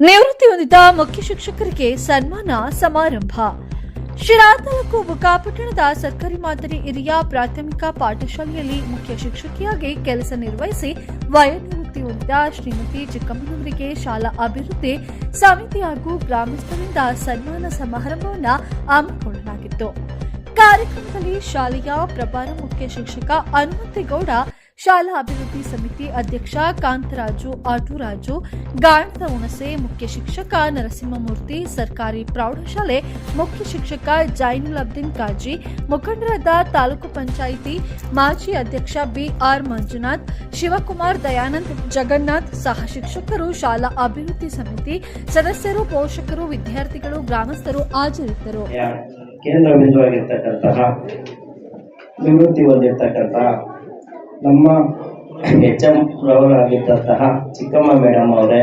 ನಿವೃತ್ತಿ ಹೊಂದಿದ ಮುಖ್ಯ ಶಿಕ್ಷಕರಿಗೆ ಸನ್ಮಾನ ಸಮಾರಂಭ. ಶಿರಾ ತಾಲೂಕು ಬುಕ್ಕಾಪಟ್ಟಣದ ಸರ್ಕಾರಿ ಮಾದರಿ ಹಿರಿಯ ಪ್ರಾಥಮಿಕ ಪಾಠಶಾಲೆಯಲ್ಲಿ ಮುಖ್ಯ ಶಿಕ್ಷಕಿಯಾಗಿ ಕೆಲಸ ನಿರ್ವಹಿಸಿ ವಯೋನಿವೃತ್ತಿ ಹೊಂದಿದ ಶ್ರೀಮತಿ ಚಿಕ್ಕಮ್ಮನವರಿಗೆ ಶಾಲಾ ಅಭಿವೃದ್ಧಿ ಸಮಿತಿ ಹಾಗೂ ಗ್ರಾಮಸ್ಥರಿಂದ ಸನ್ಮಾನ ಸಮಾರಂಭವನ್ನು ಹಮ್ಮಿಕೊಳ್ಳಲಾಗಿತ್ತು. ಕಾರ್ಯಕ್ರಮದಲ್ಲಿ ಶಾಲೆಯ ಪ್ರಭಾರ ಮುಖ್ಯ ಶಿಕ್ಷಕ ಹನುಮಂತೇಗೌಡ ಶಾಲಾ ಅಭಿವೃದ್ಧಿ ಸಮಿತಿ ಅಧ್ಯಕ್ಷ ಕಾಂತರಾಜು ಆಟುರಾಜು ಗಾಣದ ಹುಣಸೆ ಮುಖ್ಯ ಶಿಕ್ಷಕ ನರಸಿಂಹಮೂರ್ತಿ, ಸರ್ಕಾರಿ ಪ್ರೌಢಶಾಲೆ ಮುಖ್ಯ ಶಿಕ್ಷಕ ಜೈನುಲ್ ಅಬ್ದಿನ್ ಕಾಜಿ, ಮುಖಂಡರಾದ ತಾಲೂಕು ಪಂಚಾಯಿತಿ ಮಾಜಿ ಅಧ್ಯಕ್ಷ ಬಿಆರ್ ಮಂಜುನಾಥ್, ಶಿವಕುಮಾರ್ ದಯಾನಂದ್ ಜಗನ್ನಾಥ್ ಸಹ ಶಿಕ್ಷಕರು, ಶಾಲಾ ಅಭಿವೃದ್ಧಿ ಸಮಿತಿ ಸದಸ್ಯರು, ಪೋಷಕರು, ವಿದ್ಯಾರ್ಥಿಗಳು, ಗ್ರಾಮಸ್ಥರು ಹಾಜರಿದ್ದರು. ಕೇಂದ್ರ ಬಿಂದುವಾಗಿರ್ತಕ್ಕಂತಹ ನಿವೃತ್ತಿ ಹೊಂದಿರ್ತಕ್ಕಂತಹ ನಮ್ಮ ಎಚ್ ಎಂ ಅವರಾಗಿದ್ದಂತಹ ಚಿಕ್ಕಮ್ಮ ಮೇಡಮ್ ಅವರೇ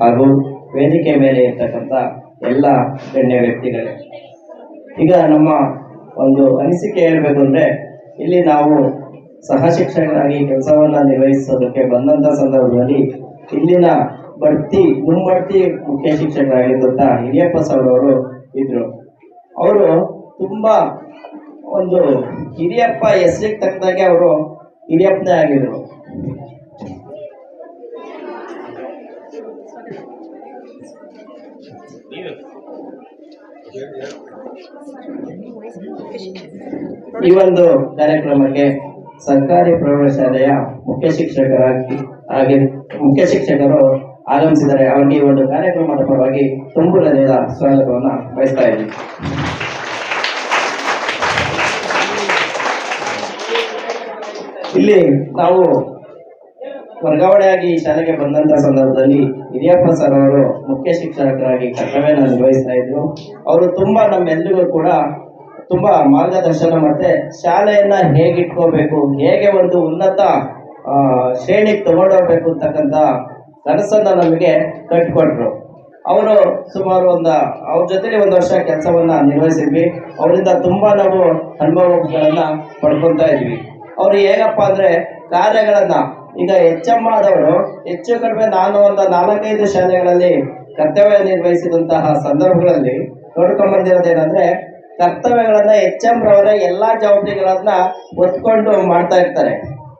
ಹಾಗೂ ವೇದಿಕೆ ಮೇಲೆ ಇರ್ತಕ್ಕಂಥ ಎಲ್ಲ ಗಣ್ಯ ವ್ಯಕ್ತಿಗಳೇ. ಈಗ ನಮ್ಮ ಒಂದು ಅನಿಸಿಕೆ ಹೇಳಬೇಕು ಅಂದರೆ, ಇಲ್ಲಿ ನಾವು ಸಹ ಶಿಕ್ಷಕರಾಗಿ ಕೆಲಸವನ್ನು ನಿರ್ವಹಿಸೋದಕ್ಕೆ ಬಂದಂಥ ಸಂದರ್ಭದಲ್ಲಿ ಇಲ್ಲಿನ ಬಡ್ತಿ ಮುಂಬಡ್ತಿ ಮುಖ್ಯ ಶಿಕ್ಷಕರಾಗಿದ್ದಂಥ ಹಿರಿಯಪ್ಪ ಸೌರವರು ಇದ್ರು. ಅವರು ತುಂಬ ಒಂದು ಹಿರಿಯಪ್ಪ ಹೆಸರಿಗೆ ತಕ್ಕದಾಗೆ ಅವರು ಹಿರಿಯಪ್ಪನೇ ಆಗಿದ್ರು. ಈ ಒಂದು ಕಾರ್ಯಕ್ರಮಕ್ಕೆ ಸರ್ಕಾರಿ ಪ್ರೌಢಶಾಲೆಯ ಮುಖ್ಯ ಶಿಕ್ಷಕರಾಗಿ ಹಾಗೆ ಮುಖ್ಯ ಶಿಕ್ಷಕರು ಆಗಮಿಸಿದರೆ ಅವರಿಗೆ ಒಂದು ಕಾರ್ಯಕ್ರಮದ ಪರವಾಗಿ ತುಂಬು ಹೃದಯದ ಸ್ವಾಗತವನ್ನು ಬಯಸ್ತಾ ಇದ್ದೀನಿ. ಇಲ್ಲಿ ನಾವು ವರ್ಗಾವಣೆಯಾಗಿ ಈ ಶಾಲೆಗೆ ಬಂದಂತ ಸಂದರ್ಭದಲ್ಲಿ ಹಿರಿಯಪ್ಪ ಸರ್ ಅವರು ಮುಖ್ಯ ಶಿಕ್ಷಕರಾಗಿ ಕರ್ತವ್ಯ ನಿರ್ವಹಿಸ್ತಾ ಇದ್ರು. ಅವರು ತುಂಬಾ ನಮ್ಮೆಲ್ಲರಿಗೂ ಕೂಡ ತುಂಬಾ ಮಾರ್ಗದರ್ಶನ ಮತ್ತೆ ಶಾಲೆಯನ್ನ ಹೇಗಿಟ್ಕೋಬೇಕು, ಹೇಗೆ ಒಂದು ಉನ್ನತ ಶ್ರೇಣಿಗೆ ತಗೊಂಡೋಗ್ಬೇಕು ಅಂತಕ್ಕಂಥ ಕನಸನ್ನ ನಮಗೆ ಕಟ್ಕೊಟ್ರು. ಅವರು ಸುಮಾರು ಒಂದು, ಅವ್ರ ಜೊತೆಲಿ ಒಂದು ವರ್ಷ ಕೆಲಸವನ್ನ ನಿರ್ವಹಿಸಿದ್ವಿ. ಅವರಿಂದ ತುಂಬಾ ನಾವು ಅನುಭವಗಳನ್ನ ಪಡ್ಕೊತಾ ಇದ್ವಿ. ಅವ್ರು ಹೇಗಪ್ಪ ಅಂದ್ರೆ ಕಾರ್ಯಗಳನ್ನ, ಈಗ ಎಚ್ ಎಂ ಆದವರು ಹೆಚ್ಚು ಕಡಿಮೆ ನಾನು ಒಂದು ನಾಲ್ಕೈದು ಶಾಲೆಗಳಲ್ಲಿ ಕರ್ತವ್ಯ ನಿರ್ವಹಿಸಿದಂತಹ ಸಂದರ್ಭಗಳಲ್ಲಿ ನೋಡ್ಕೊಂಡ್ಬಂದಿರೋದೇನಂದ್ರೆ ಕರ್ತವ್ಯಗಳನ್ನ ಎಚ್ ಎಂ ರವರೇ ಎಲ್ಲಾ ಜವಾಬ್ದಾರಿಗಳನ್ನ ಒತ್ಕೊಂಡು ಮಾಡ್ತಾ ಇರ್ತಾರೆ.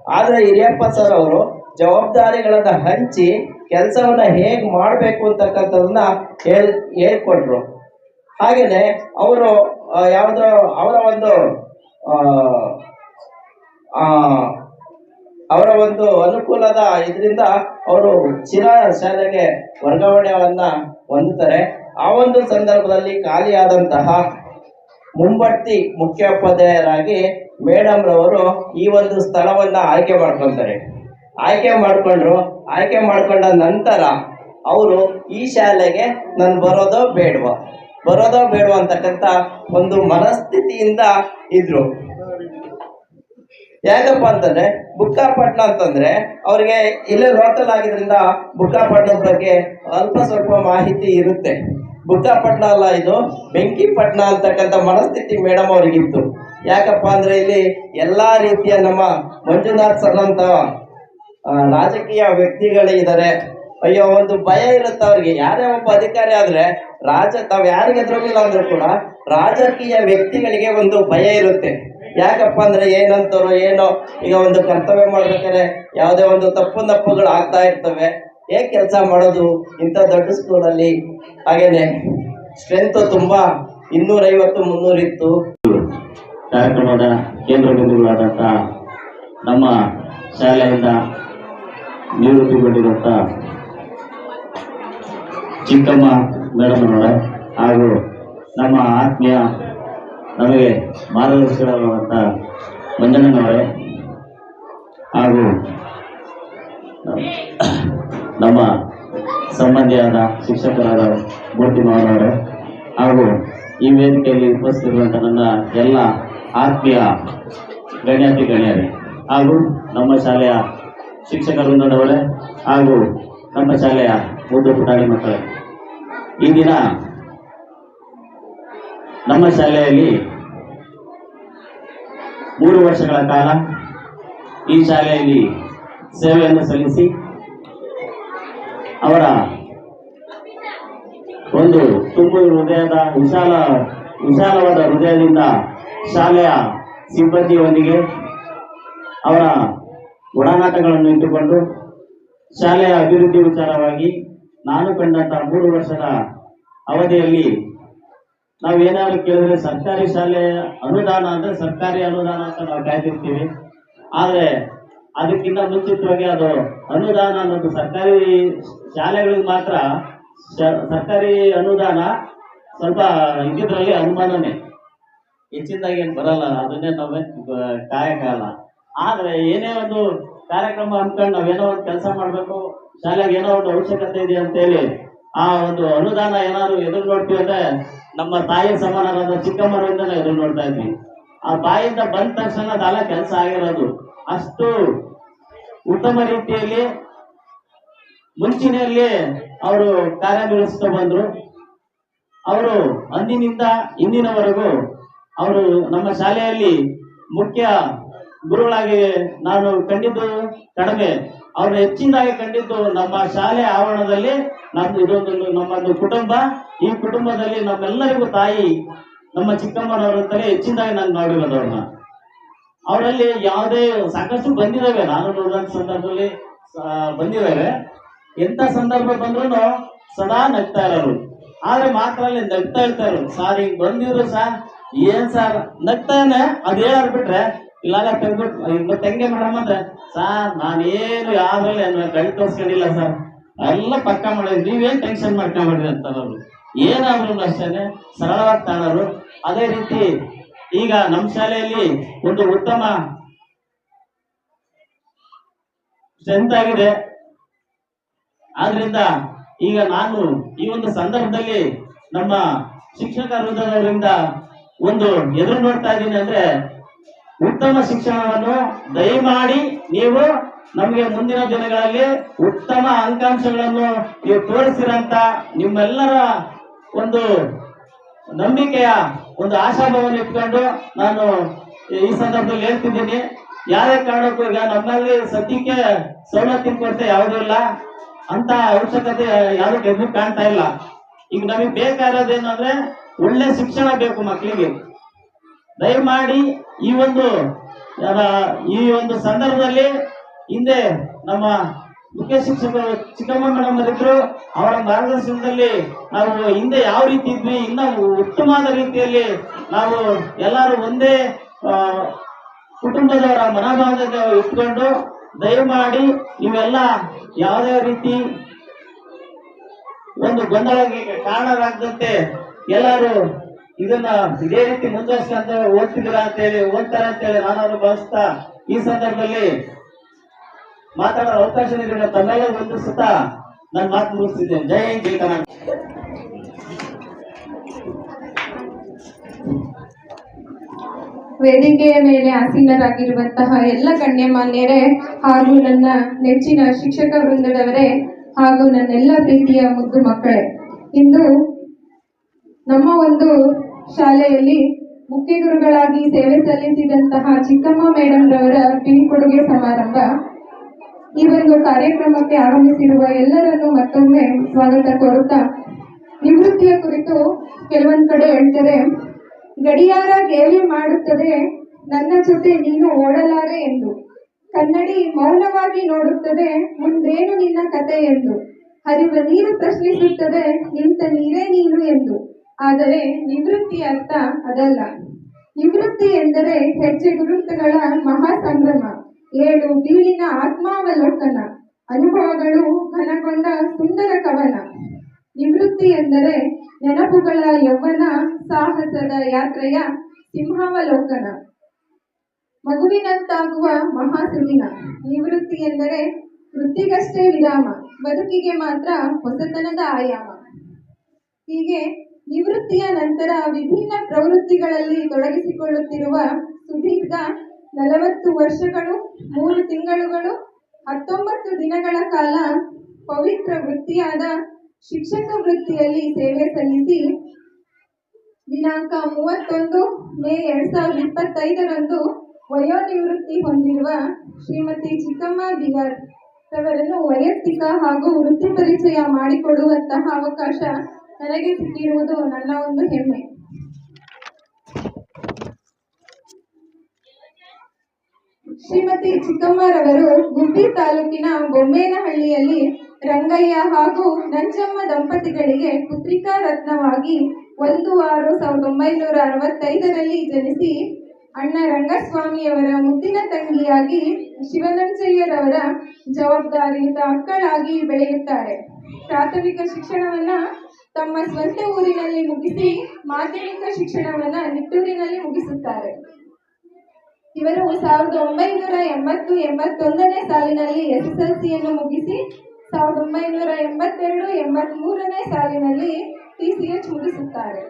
ಆದ್ರೆ ಹಿರಿಯಪ್ಪ ಸರ್ ಅವರು ಜವಾಬ್ದಾರಿಗಳನ್ನ ಹಂಚಿ ಕೆಲಸವನ್ನ ಹೇಗ್ ಮಾಡ್ಬೇಕು ಅಂತಕ್ಕಂಥದನ್ನ ಹೇಳ್, ಹೇಳ್ಕೊಟ್ರು. ಹಾಗೇನೆ ಅವರು ಯಾವುದೋ ಅವರ ಒಂದು ಅವರ ಒಂದು ಅನುಕೂಲದ ಇದರಿಂದ ಅವರು ಚಿರಾ ಶಾಲೆಗೆ ವರ್ಗಾವಣೆಯನ್ನ ಹೊಂದುತ್ತಾರೆ. ಆ ಒಂದು ಸಂದರ್ಭದಲ್ಲಿ ಖಾಲಿಯಾದಂತಹ ಮುಂಬಡ್ತಿ ಮುಖ್ಯೋಪಾಧ್ಯಾಯರಾಗಿ ಮೇಡಮ್ ರವರು ಈ ಒಂದು ಸ್ಥಳವನ್ನ ಆಯ್ಕೆ ಮಾಡ್ಕೊಂತಾರೆ. ಆಯ್ಕೆ ಮಾಡಿಕೊಂಡ್ರು. ಆಯ್ಕೆ ಮಾಡ್ಕೊಂಡ ನಂತರ ಅವರು ಈ ಶಾಲೆಗೆ ನಾನು ಬರೋದೋ ಬೇಡವೋ? ಬರೋದೋ ಬೇಡವಾ ಅಂತಕ್ಕಂಥ ಒಂದು ಮನಸ್ಥಿತಿಯಿಂದ ಇದ್ರು. ಯಾಕಪ್ಪ ಅಂತಂದ್ರೆ ಬುಕ್ಕಾಪಟ್ಟಣ ಅಂತಂದ್ರೆ ಅವ್ರಿಗೆ ಇಲ್ಲೇ ಲೋಕಲ್ ಆಗಿದ್ರಿಂದ ಬುಕ್ಕಾಪಟ್ಟಣದ ಬಗ್ಗೆ ಅಲ್ಪ ಸ್ವಲ್ಪ ಮಾಹಿತಿ ಇರುತ್ತೆ. ಬುಕ್ಕಾಪಟ್ಟಣ ಅಲ್ಲ ಇದು ಬೆಂಕಿಪಟ್ಟಣ ಅಂತಕ್ಕಂಥ ಮನಸ್ಥಿತಿ ಮೇಡಮ್ ಅವ್ರಿಗಿತ್ತು. ಯಾಕಪ್ಪ ಅಂದ್ರೆ ಇಲ್ಲಿ ಎಲ್ಲಾ ರೀತಿಯ ನಮ್ಮ ಮಂಜುನಾಥ್ ಸರ್ ಅಂತ ರಾಜಕೀಯ ವ್ಯಕ್ತಿಗಳಿದ್ದಾರೆ ಅಯ್ಯೋ, ಒಂದು ಭಯ ಇರುತ್ತೆ ಅವ್ರಿಗೆ. ಯಾರೇ ಒಬ್ಬ ಅಧಿಕಾರಿ ಆದ್ರೆ ರಾಜ, ತಾವ್ ಯಾರಿಗೆ ಎದುರುಗಿಲ್ಲ ಅಂದ್ರೂ ಕೂಡ ರಾಜಕೀಯ ವ್ಯಕ್ತಿಗಳಿಗೆ ಒಂದು ಭಯ ಇರುತ್ತೆ. ಯಾಕಪ್ಪ ಅಂದ್ರೆ ಏನಂತಾರೋ ಏನೋ ಈಗ ಒಂದು ಕರ್ತವ್ಯ ಮಾಡ್ಬೇಕಾದ್ರೆ ಯಾವುದೇ ಒಂದು ತಪ್ಪು ನಪ್ಪುಗಳು ಆಗ್ತಾ ಇರ್ತವೆ. ಹೇಗೆ ಕೆಲಸ ಮಾಡೋದು? ಇಂಥ ದೊಡ್ಡ ಸ್ಕೂಲಲ್ಲಿ ಹಾಗೇನೆ ಸ್ಟ್ರೆಂತ್ ತುಂಬಾ ಇನ್ನೂರೈವತ್ತು, ಮುನ್ನೂರಿತ್ತು. ಕಾರ್ಯಕ್ರಮದ ಕೇಂದ್ರ ಬಿಂದುಗಳಾದಂಥ ನಮ್ಮ ಶಾಲೆಯಿಂದ ನಿವೃತ್ತಿಗೊಂಡಿರುವಂಥ ಚಿಕ್ಕಮ್ಮ ಮೇಡಮ್ ಹಾಗೂ ನಮ್ಮ ಆತ್ಮೀಯ ನಮಗೆ ಮಾರ್ಗದರ್ಶಕರಾದಂಥ ಮಂಜಣ್ಣನವರೇ ಹಾಗೂ ನಮ್ಮ ಸಂಬಂಧಿಯಾದ ಶಿಕ್ಷಕರಾದ ಮಾವನವರೆ ಹಾಗೂ ಈ ವೇದಿಕೆಯಲ್ಲಿ ಉಪಸ್ಥಿತಿರುವಂಥ ನನ್ನ ಎಲ್ಲ ಆತ್ಮೀಯ ಗಣ್ಯಾತಿ ಗಣ್ಯರೇ ಹಾಗೂ ನಮ್ಮ ಶಾಲೆಯ ಶಿಕ್ಷಕರು ವೃಂದದವರೇ ಹಾಗೂ ನಮ್ಮ ಶಾಲೆಯ ಮುದ್ದು ಪುಟಾಣಿ ಮಕ್ಕಳೇ. ಈ ದಿನ ನಮ್ಮ ಶಾಲೆಯಲ್ಲಿ ಮೂರು ವರ್ಷಗಳ ಕಾಲ ಈ ಶಾಲೆಯಲ್ಲಿ ಸೇವೆಯನ್ನು ಸಲ್ಲಿಸಿ ಅವರ ಒಂದು ತುಂಬ ಹೃದಯದ ವಿಶಾಲ ವಿಶಾಲವಾದ ಹೃದಯದಿಂದ ಶಾಲೆಯ ಸಿಬ್ಬಂದಿಯೊಂದಿಗೆ ಅವರ ಒಡನಾಟಗಳನ್ನು ಇಟ್ಟುಕೊಂಡು ಶಾಲೆಯ ಅಭಿವೃದ್ಧಿ ವಿಚಾರವಾಗಿ ನಾನು ಕಂಡಂತಹ ಮೂರು ವರ್ಷದ ಅವಧಿಯಲ್ಲಿ ನಾವು ಏನಾದ್ರು ಕೇಳಿದ್ರೆ ಸರ್ಕಾರಿ ಶಾಲೆ ಅನುದಾನ ಅಂದ್ರೆ ಸರ್ಕಾರಿ ಅನುದಾನ ಅಂತ ನಾವು ಕಾಯ್ದಿರ್ತೀವಿ. ಆದ್ರೆ ಅದಕ್ಕಿಂತ ಮುಂಚಿತವಾಗಿ ಅದು ಅನುದಾನ ಅನ್ನೋದು ಸರ್ಕಾರಿ ಶಾಲೆಗಳಿಗೆ ಮಾತ್ರ ಸರ್ಕಾರಿ ಅನುದಾನ ಸ್ವಲ್ಪ ಇದ್ದಿದ್ರಲ್ಲಿ ಅನುಮಾನನೇ. ಹೆಚ್ಚಿನದಾಗಿ ಏನು ಬರಲ್ಲ, ಅದನ್ನೇ ನಾವೇ ಕಾಯಕ್ಕಾಗಲ್ಲ ಆದ್ರೆ ಏನೇ ಒಂದು ಕಾರ್ಯಕ್ರಮ ಅನ್ಕೊಂಡು ನಾವೇನೋ ಒಂದು ಕೆಲಸ ಮಾಡ್ಬೇಕು, ಶಾಲೆಗೆ ಏನೋ ಒಂದು ಅವಶ್ಯಕತೆ ಇದೆ ಅಂತೇಳಿ ಆ ಒಂದು ಅನುದಾನ ಏನಾದ್ರು ಎದುರು ನೋಡ್ತೀವಿ ಅಂದ್ರೆ ನಮ್ಮ ತಾಯಿ ಸಮಾನರಾದ ಚಿಕ್ಕಮ್ಮರಿಂದ ಎದುರು ನೋಡ್ತಾ ಇದ್ವಿ. ಆ ತಾಯಿಯಿಂದ ಬಂದ ತಕ್ಷಣ ದಾಲ ಕೆಲಸ ಆಗಿರೋದು. ಅಷ್ಟು ಉತ್ತಮ ರೀತಿಯಲ್ಲಿ ಮುಂಚಿನಲ್ಲಿ ಅವರು ಕಾರ್ಯನಿರ್ವಹಿಸ್ತಾ ಬಂದ್ರು. ಅವರು ಅಂದಿನಿಂದ ಇಂದಿನವರೆಗೂ ಅವರು ನಮ್ಮ ಶಾಲೆಯಲ್ಲಿ ಮುಖ್ಯ ಗುರುಗಳಾಗಿ ನಾನು ಕಂಡಿದ್ದು ಕಡಿಮೆ. ಅವ್ರು ಹೆಚ್ಚಿನದಾಗಿ ಕಂಡಿದ್ದು ನಮ್ಮ ಶಾಲೆ ಆವರಣದಲ್ಲಿ ನಮ್ದು ಇದೊಂದು ನಮ್ಮದು ಕುಟುಂಬ. ಈ ಕುಟುಂಬದಲ್ಲಿ ನಮ್ಮೆಲ್ಲರಿಗೂ ತಾಯಿ, ನಮ್ಮ ಚಿಕ್ಕಮ್ಮನವರಂತಲೇ ಹೆಚ್ಚಿನದಾಗಿ ನಾನು ನೋಡಿರೋದು ಅವ್ರನ್ನ ಅವರಲ್ಲಿ ಯಾವುದೇ ಸಾಕಷ್ಟು ಬಂದಿದ್ದಾವೆ ನಾನು ನೋಡಿದ ಸಂದರ್ಭದಲ್ಲಿ ಬಂದಿದ್ದಾರೆ ಎಂತ ಸಂದರ್ಭ ಬಂದ್ರು ಸದಾ ನಗ್ತಾ ಇರೋರು. ಆದ್ರೆ ಮಾತ್ರ ಅಲ್ಲಿ ನಗ್ತಾ ಇರ್ತಾರೆ ಸಾರ್ ಹಿಂಗ್ ಬಂದಿದ್ರು ಸಾರ್ ಏನ್ ಸಾರ್? ನಗ್ತಾನೆ, ಅದ್ ಹೇಳಾರ್ ಬಿಟ್ರೆ ಇಲ್ಲ ತೆಗ್ದ್ಬಿಟ್ಟು ಇವತ್ತು ಹೆಂಗೆ ಮೇಡಮ್ ಅಂದ್ರೆ, ಸರ್, ನಾನೇನು ಯಾವ್ದ್ರಲ್ಲಿ ಕಣ್ ತೋರ್ಸ್ಕೊಂಡಿಲ್ಲ ಸರ್. ಎಲ್ಲ ಪಕ್ಕ ಮಾಡಿದ್ರು ನೀವೇನ್ ಟೆನ್ಷನ್ ಮಾಡ್ಕೊಂಡ್ಬಿಡ್ರಿ ಅಂತಾರವ್ರು ಏನಾದ್ರು ಅಷ್ಟೇ ಸರಳವಾಗಿ ಕಾಣೋರು ಅದೇ ರೀತಿ ಈಗ ನಮ್ಮ ಶಾಲೆಯಲ್ಲಿ ಒಂದು ಉತ್ತಮ ಸ್ಟ್ರೆಂತ್ ಆಗಿದೆ. ಆದ್ರಿಂದ ಈಗ ನಾನು ಈ ಒಂದು ಸಂದರ್ಭದಲ್ಲಿ ನಮ್ಮ ಶಿಕ್ಷಕ ವೃದ್ಧದವರಿಂದ ಒಂದು ಎದುರು ನೋಡ್ತಾ ಇದ್ದೀನಿ ಅಂದ್ರೆ ಉತ್ತಮ ಶಿಕ್ಷಣವನ್ನು ದಯಮಾಡಿ ನೀವು ನಮಗೆ ಮುಂದಿನ ದಿನಗಳಲ್ಲಿ ಉತ್ತಮ ಅಂಕಾಂಶಗಳನ್ನು ನೀವು ತೋರಿಸಿರಂತ ನಿಮ್ಮೆಲ್ಲರ ಒಂದು ನಂಬಿಕೆಯ ಒಂದು ಆಶಾಭಾವನೆ ಇಟ್ಕೊಂಡು ನಾನು ಈ ಸಂದರ್ಭದಲ್ಲಿ ಹೇಳ್ತಿದ್ದೀನಿ. ಯಾರೇ ಕಾರಣಕ್ಕೂ ಈಗ ನಮ್ಮಲ್ಲಿ ಸದ್ಯಕ್ಕೆ ಸವಲತ್ತಿನ ಕೊರತೆ ಯಾವುದೂ ಇಲ್ಲ. ಅಂತ ಅವಶ್ಯಕತೆ ಯಾರು ಎದುರು ಕಾಣ್ತಾ ಇಲ್ಲ. ಈಗ ನಮಗೆ ಬೇಕಾಗಿರೋದೇನಂದ್ರೆ ಒಳ್ಳೆ ಶಿಕ್ಷಣ ಬೇಕು ಮಕ್ಕಳಿಗೆ ದಯಮಾಡಿ ಈ ಒಂದು ಈ ಒಂದು ಸಂದರ್ಭದಲ್ಲಿ ಹಿಂದೆ ನಮ್ಮ ಮುಖ್ಯ ಶಿಕ್ಷಕರು ಚಿಕ್ಕಮ್ಮ ಮೇಡಮ್ ಅವರ ಮಾರ್ಗದರ್ಶನದಲ್ಲಿ ನಾವು ಹಿಂದೆ ಯಾವ ರೀತಿ ಇದ್ವಿ, ಇನ್ನೂ ಉತ್ತಮವಾದ ರೀತಿಯಲ್ಲಿ ನಾವು ಎಲ್ಲರೂ ಒಂದೇ ಕುಟುಂಬದವರ ಮನೋಭಾವದಿಂದ ಇಟ್ಕೊಂಡು ದಯಮಾಡಿ ನೀವೆಲ್ಲ ಯಾವುದೇ ರೀತಿ ಒಂದು ಗೊಂದಲಕ್ಕೆ ಕಾರಣರಾಗದಂತೆ ಎಲ್ಲರೂ ಇದನ್ನ ಇದೇ ರೀತಿ ಮುಂದುವರ್ಸ್ಕೊಂತ ಓದ್ತಿದ್ದೀರಾ ಅಂತೇಳಿ ಅಂತ ಅಂತೇಳಿ ನಾನು ಭಾವಿಸ್ತಾ ಈ ಸಂದರ್ಭದಲ್ಲಿ ಮಾತಾಡೋ ಅವಕಾಶ ನೀಡಿದ ತಮ್ಮೆಲ್ಲ ವಂದಿಸುತ್ತಾ ನನ್ನ ಮಾತು ಮುಗಿಸ್ತಿದ್ದೇನೆ. ಜಯ ಜೈ ಕರ್ನಾಟಕ. ವೇದಿಕೆಯ ಮೇಲೆ ಆಸೀನರಾಗಿರುವಂತಹ ಎಲ್ಲ ಗಣ್ಯಮಾನ್ಯರೇ ಹಾಗೂ ನನ್ನ ನೆಚ್ಚಿನ ಶಿಕ್ಷಕ ವೃಂದದವರೇ ಹಾಗೂ ನನ್ನೆಲ್ಲ ಪ್ರೀತಿಯ ಮುದ್ದು ಮಕ್ಕಳೇ, ಇಂದು ನಮ್ಮ ಒಂದು ಶಾಲೆಯಲ್ಲಿ ಮುಖ್ಯ ಗುರುಗಳಾಗಿ ಸೇವೆ ಸಲ್ಲಿಸಿದಂತಹ ಚಿಕ್ಕಮ್ಮ ಮೇಡಮ್ ರವರ ಬೀಳ್ಕೊಡುಗೆ ಸಮಾರಂಭ. ಈ ಒಂದು ಕಾರ್ಯಕ್ರಮಕ್ಕೆ ಆಗಮಿಸಿರುವ ಎಲ್ಲರನ್ನು ಮತ್ತೊಮ್ಮೆ ಸ್ವಾಗತ ಕೋರುತ್ತಾ, ನಿವೃತ್ತಿಯ ಕುರಿತು ಕೆಲವೊಂದು ಕಡೆ ಹೇಳ್ತಾರೆ ಗಡಿಯಾರ ಗೇಲಿ ಮಾಡುತ್ತದೆ, ನನ್ನ ಜೊತೆ ನೀನು ಓಡಲಾರೆ ಎಂದು. ಕನ್ನಡಿ ಮೌನವಾಗಿ ನೋಡುತ್ತದೆ, ಮುಂದೇನು ನಿನ್ನ ಕತೆ ಎಂದು. ಹರಿವ ನೀರು ಪ್ರಶ್ನಿಸುತ್ತದೆ, ನಿಂತ ನೀರೇ ನೀನು ಎಂದು. ಆದರೆ ನಿವೃತ್ತಿ ಅರ್ಥ ಅದಲ್ಲ. ನಿವೃತ್ತಿ ಎಂದರೆ ಹೆಜ್ಜೆ ಗುರುತುಗಳ ಮಹಾ ಸಂಭ್ರಮ ಏಳು ಬೀಳಿನ ಆತ್ಮಾವಲೋಕನ, ಅನುಭವಗಳು ಘನಗೊಂಡ ಸುಂದರ ಕವನ. ನಿವೃತ್ತಿ ಎಂದರೆ ನೆನಪುಗಳ ಯೌವನ ಸಾಹಸದ ಯಾತ್ರೆಯ ಸಿಂಹಾವಲೋಕನ. ಮಗುವಿನಂತಾಗುವ ಮಹಾಸುದಿನ ನಿವೃತ್ತಿ ಎಂದರೆ ವೃತ್ತಿಗಷ್ಟೇ ವಿರಾಮ, ಬದುಕಿಗೆ ಮಾತ್ರ ಹೊಸತನದ ಆಯಾಮ. ಹೀಗೆ ನಿವೃತ್ತಿಯ ನಂತರ ವಿಭಿನ್ನ ಪ್ರವೃತ್ತಿಗಳಲ್ಲಿ ತೊಡಗಿಸಿಕೊಳ್ಳುತ್ತಿರುವ ಸುದೀರ್ಘ ನಲವತ್ತು ವರ್ಷಗಳು, ಮೂರು ತಿಂಗಳುಗಳು, ಹತ್ತೊಂಬತ್ತು ದಿನಗಳ ಕಾಲ ಪವಿತ್ರ ವೃತ್ತಿಯಾದ ಶಿಕ್ಷಕ ವೃತ್ತಿಯಲ್ಲಿ ಸೇವೆ ಸಲ್ಲಿಸಿ, ದಿನಾಂಕ ಮೂವತ್ತೊಂದು ಮೇ ಎರಡ್ ಸಾವಿರದ ಇಪ್ಪತ್ತೈದರಂದು ವಯೋನಿವೃತ್ತಿ ಹೊಂದಿರುವ ಶ್ರೀಮತಿ ಚಿಕ್ಕಮ್ಮ ಬಿಆರ್ ಅವರನ್ನು ವೈಯಕ್ತಿಕ ಹಾಗೂ ವೃತ್ತಿ ಪರಿಚಯ ಮಾಡಿಕೊಡುವಂತಹ ಅವಕಾಶ ನನಗೆ ಸಿಕ್ಕಿರುವುದು ನನ್ನ ಒಂದು ಹೆಮ್ಮೆ. ಶ್ರೀಮತಿ ಚಿಕ್ಕಮ್ಮರವರು ಗುಬ್ಬಿ ತಾಲೂಕಿನ ಗೊಂಬೇನಹಳ್ಳಿಯಲ್ಲಿ ರಂಗಯ್ಯ ಹಾಗೂ ನಂಜಮ್ಮ ದಂಪತಿಗಳಿಗೆ ಪುತ್ರಿಕಾ ರತ್ನವಾಗಿ ಒಂದು ಆರು ಸಾವಿರದ ಒಂಬೈನೂರ ಅರವತ್ತೈದರಲ್ಲಿ ಜನಿಸಿ ಅಣ್ಣ ರಂಗಸ್ವಾಮಿಯವರ ಮುದ್ದಿನ ತಂಗಿಯಾಗಿ ಶಿವನಂಜಯ್ಯರವರ ಜವಾಬ್ದಾರಿಯಿಂದ ಮಕ್ಕಳಾಗಿ ಬೆಳೆಯುತ್ತಾರೆ. ಪ್ರಾಥಮಿಕ ಶಿಕ್ಷಣವನ್ನ ತಮ್ಮ ಸ್ವಂತ ಊರಿನಲ್ಲಿ ಮುಗಿಸಿ ಮಾಧ್ಯಮಿಕ ಶಿಕ್ಷಣವನ್ನ ನಿಟ್ಟೂರಿನಲ್ಲಿ ಮುಗಿಸುತ್ತಾರೆ. ಇವರು ಸಾವಿರದ ಒಂಬೈನೂರ ಎಂಬತ್ತು, ಎಂಬತ್ತೊಂದನೇ ಸಾಲಿನಲ್ಲಿ ಎಸ್ಎಸ್ಎಲ್ಸಿಯನ್ನು ಮುಗಿಸಿ ಸಾವಿರದ ಒಂಬೈನೂರ ಎಂಬತ್ತೆರಡು, ಎಂಬತ್ಮೂರನೇ ಸಾಲಿನಲ್ಲಿ ಟಿಸಿಎಚ್ ಮುಗಿಸುತ್ತಾರೆ.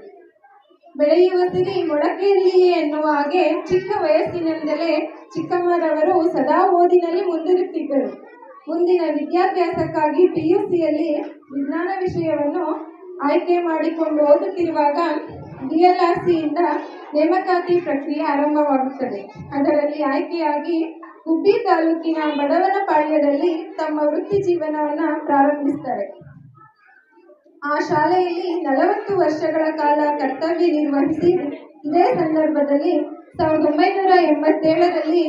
ಬೆಳೆಯುವ ಸಿರಿ ಮೊಳಕೆಯಲ್ಲಿಯೇ ಎನ್ನುವ ಹಾಗೆ ಚಿಕ್ಕ ವಯಸ್ಸಿನಿಂದಲೇ ಚಿಕ್ಕಮ್ಮನವರು ಸದಾ ಓದಿನಲ್ಲಿ ಮುಂದಿರುತ್ತಿದ್ದರು. ಮುಂದಿನ ವಿದ್ಯಾಭ್ಯಾಸಕ್ಕಾಗಿ ಪಿಯುಸಿಯಲ್ಲಿ ವಿಜ್ಞಾನ ವಿಷಯವನ್ನು ಆಯ್ಕೆ ಮಾಡಿಕೊಂಡು ಓದುತ್ತಿರುವಾಗ ಡಿಎಲ್ಆರ್ಸಿಯಿಂದ ನೇಮಕಾತಿ ಪ್ರಕ್ರಿಯೆ ಆರಂಭವಾಗುತ್ತದೆ. ಅದರಲ್ಲಿ ಆಯ್ಕೆಯಾಗಿ ಗುಬ್ಬಿ ತಾಲೂಕಿನ ಬಡವನಪಾಳ್ಯದಲ್ಲಿ ತಮ್ಮ ವೃತ್ತಿ ಜೀವನವನ್ನು ಪ್ರಾರಂಭಿಸ್ತಾರೆ ಆ ಶಾಲೆಯಲ್ಲಿ ನಲವತ್ತು ವರ್ಷಗಳ ಕಾಲ ಕರ್ತವ್ಯ ನಿರ್ವಹಿಸಿ ಇದೇ ಸಂದರ್ಭದಲ್ಲಿ ಸಾವಿರದ ಒಂಬೈನೂರ ಎಂಬತ್ತೇಳರಲ್ಲಿ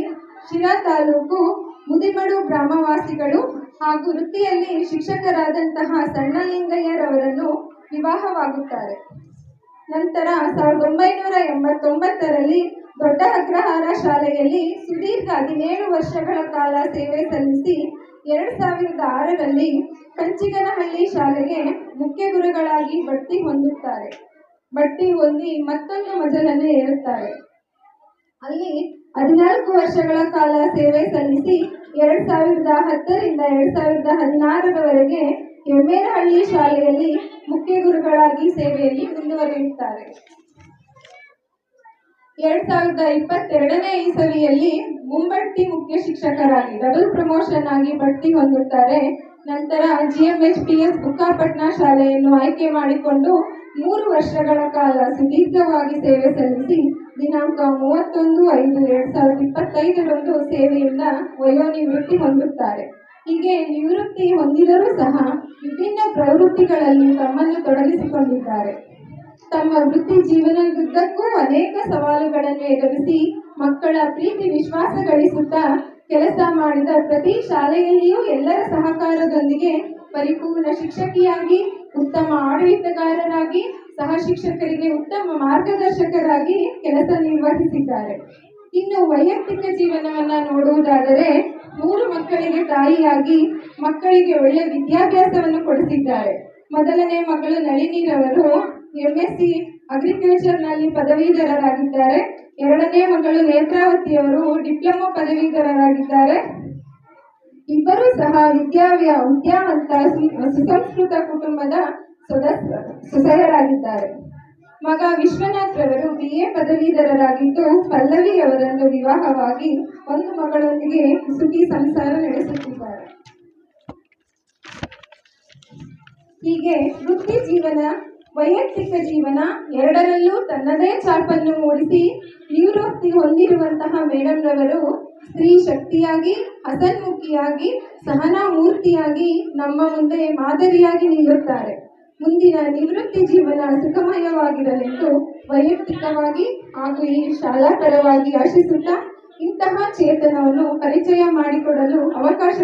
ಶಿರಾ ತಾಲೂಕು ಮುದಿಮಡು ಗ್ರಾಮವಾಸಿಗಳು ಹಾಗೂ ವೃತ್ತಿಯಲ್ಲಿ ಶಿಕ್ಷಕರಾದಂತಹ ಸಣ್ಣಲಿಂಗಯ್ಯರವರನ್ನು ವಿವಾಹವಾಗುತ್ತಾರೆ. ನಂತರ ಸಾವಿರದ ಒಂಬೈನೂರ ಎಂಬತ್ತೊಂಬತ್ತರಲ್ಲಿ ದೊಡ್ಡ ಅಗ್ರಹಾರ ಶಾಲೆಯಲ್ಲಿ ಸುದೀರ್ಘ ಹದಿನೇಳು ವರ್ಷಗಳ ಕಾಲ ಸೇವೆ ಸಲ್ಲಿಸಿ ಎರಡು ಸಾವಿರದ ಆರರಲ್ಲಿ ಕಂಚಿಗನಹಳ್ಳಿ ಶಾಲೆಗೆ ಮುಖ್ಯ ಗುರುಗಳಾಗಿ ಬಡ್ತಿ ಹೊಂದುತ್ತಾರೆ. ಬಡ್ತಿ ಹೊಂದಿ ಮತ್ತೊಂದು ಮಜಲನ್ನು ಏರುತ್ತಾರೆ. ಅಲ್ಲಿ ಹದಿನಾಲ್ಕು ವರ್ಷಗಳ ಕಾಲ ಸೇವೆ ಸಲ್ಲಿಸಿ ಎರಡು ಸಾವಿರದ ಹತ್ತರಿಂದ ಎರಡು ಸಾವಿರದ ಹದಿನಾರರವರೆಗೆ ಎಮ್ಮೇನಹಳ್ಳಿ ಶಾಲೆಯಲ್ಲಿ ಮುಖ್ಯ ಗುರುಗಳಾಗಿ ಸೇವೆಯಲ್ಲಿ ಮುಂದುವರಿಯುತ್ತಾರೆ. ಎರಡ್ ಸಾವಿರದ ಇಪ್ಪತ್ತೆರಡನೇ ಇಸವಿಯಲ್ಲಿ ಮುಂಬಡ್ತಿ ಮುಖ್ಯ ಶಿಕ್ಷಕರಾಗಿ ಡಬಲ್ ಪ್ರಮೋಷನ್ ಆಗಿ ಬಡ್ತಿ ಹೊಂದುತ್ತಾರೆ ನಂತರ ಜಿಎಂಎಚ್ ಪಿ ಎಸ್ ಬುಕ್ಕಾಪಟ್ನ ಶಾಲೆಯನ್ನು ಆಯ್ಕೆ ಮಾಡಿಕೊಂಡು ಮೂರು ವರ್ಷಗಳ ಕಾಲ ಸುದೀರ್ಘವಾಗಿ ಸೇವೆ ಸಲ್ಲಿಸಿ ದಿನಾಂಕ ಮೂವತ್ತೊಂದು ಐದು ಎರಡ್ ಸಾವಿರದ ಇಪ್ಪತ್ತೈದರಂದು ಸೇವೆಯಿಂದ ವಯೋನಿವೃತ್ತಿ ಹೊಂದುತ್ತಾರೆ. ಹೀಗೆ ನಿವೃತ್ತಿ ಹೊಂದಿದರೂ ಸಹ ವಿಭಿನ್ನ ಪ್ರವೃತ್ತಿಗಳಲ್ಲಿ ತಮ್ಮನ್ನು ತೊಡಗಿಸಿಕೊಂಡಿದ್ದಾರೆ. ತಮ್ಮ ವೃತ್ತಿ ಜೀವನದುದ್ದಕ್ಕೂ ಅನೇಕ ಸವಾಲುಗಳನ್ನು ಎದುರಿಸಿ ಮಕ್ಕಳ ಪ್ರೀತಿ ವಿಶ್ವಾಸ ಗಳಿಸುತ್ತಾ ಕೆಲಸ ಮಾಡಿದ ಪ್ರತಿ ಶಾಲೆಯಲ್ಲಿಯೂ ಎಲ್ಲರ ಸಹಕಾರದೊಂದಿಗೆ ಪರಿಪೂರ್ಣ ಶಿಕ್ಷಕಿಯಾಗಿ, ಉತ್ತಮ ಆಡಳಿತಗಾರರಾಗಿ, ಸಹ ಶಿಕ್ಷಕರಿಗೆ ಉತ್ತಮ ಮಾರ್ಗದರ್ಶಕರಾಗಿ ಕೆಲಸ ನಿರ್ವಹಿಸಿದ್ದಾರೆ. ಇನ್ನು ವೈಯಕ್ತಿಕ ಜೀವನವನ್ನ ನೋಡುವುದಾದರೆ ಮೂರು ಮಕ್ಕಳಿಗೆ ತಾಯಿಯಾಗಿ ಮಕ್ಕಳಿಗೆ ಒಳ್ಳೆ ವಿದ್ಯಾಭ್ಯಾಸವನ್ನು ಕೊಡಿಸಿದ್ದಾರೆ. ಮೊದಲನೇ ಮಗಳು ನಳಿನಿರವರು ಎಂ ಎಸ್ ಸಿ ಅಗ್ರಿಕಲ್ಚರ್ನಲ್ಲಿ ಪದವೀಧರರಾಗಿದ್ದಾರೆ. ಎರಡನೇ ಮಗಳು ನೇತ್ರಾವತಿಯವರು ಡಿಪ್ಲೊಮಾ ಪದವೀಧರರಾಗಿದ್ದಾರೆ. ಇಬ್ಬರೂ ಸಹ ವಿದ್ಯಾವ್ಯ ವಿದ್ಯಾವಂತ ಸುಸಂಸ್ಕೃತ ಕುಟುಂಬದ ಸದಸ್ಯ, ಸೊಸೆಯರಾಗಿದ್ದಾರೆ. ಮಗ ವಿಶ್ವನಾಥ್ ರವರು ಬಿ ಎ ಪದವೀಧರರಾಗಿದ್ದು ಪಲ್ಲವಿ ಅವರನ್ನು ವಿವಾಹವಾಗಿ ಒಂದು ಮಗಳೊಂದಿಗೆ ಸುಖಿ ಸಂಸಾರ ನಡೆಸುತ್ತಿದ್ದಾರೆ. ಹೀಗೆ ವೃತ್ತಿ ಜೀವನ, ವೈಯಕ್ತಿಕ ಜೀವನ ಎರಡರಲ್ಲೂ ತನ್ನದೇ ಚಾಪನ್ನು ಮೂಡಿಸಿ ನಿವೃತ್ತಿ ಹೊಂದಿರುವಂತಹ ಮೇಡಮ್ ರವರು ಸ್ತ್ರೀ ಶಕ್ತಿಯಾಗಿ, ಹಸನ್ಮುಖಿಯಾಗಿ ಸಹನಾ ಮೂರ್ತಿಯಾಗಿ ನಮ್ಮ ಮುಂದೆ ಮಾದರಿಯಾಗಿ ನಿಲ್ಲುತ್ತಾರೆ. ಮುಂದಿನ ನಿವೃತ್ತಿ ಜೀವನ ಸುಖಮಯವಾಗಿರಲೆಂದು ವೈಯಕ್ತಿಕವಾಗಿ ಹಾಗೂ ಈ ಶಾಲಾ ಪರವಾಗಿ ಆಶಿಸುತ್ತಾ ಇಂತಹ ಚೇತನವನ್ನು ಪರಿಚಯ ಮಾಡಿಕೊಡಲು ಅವಕಾಶ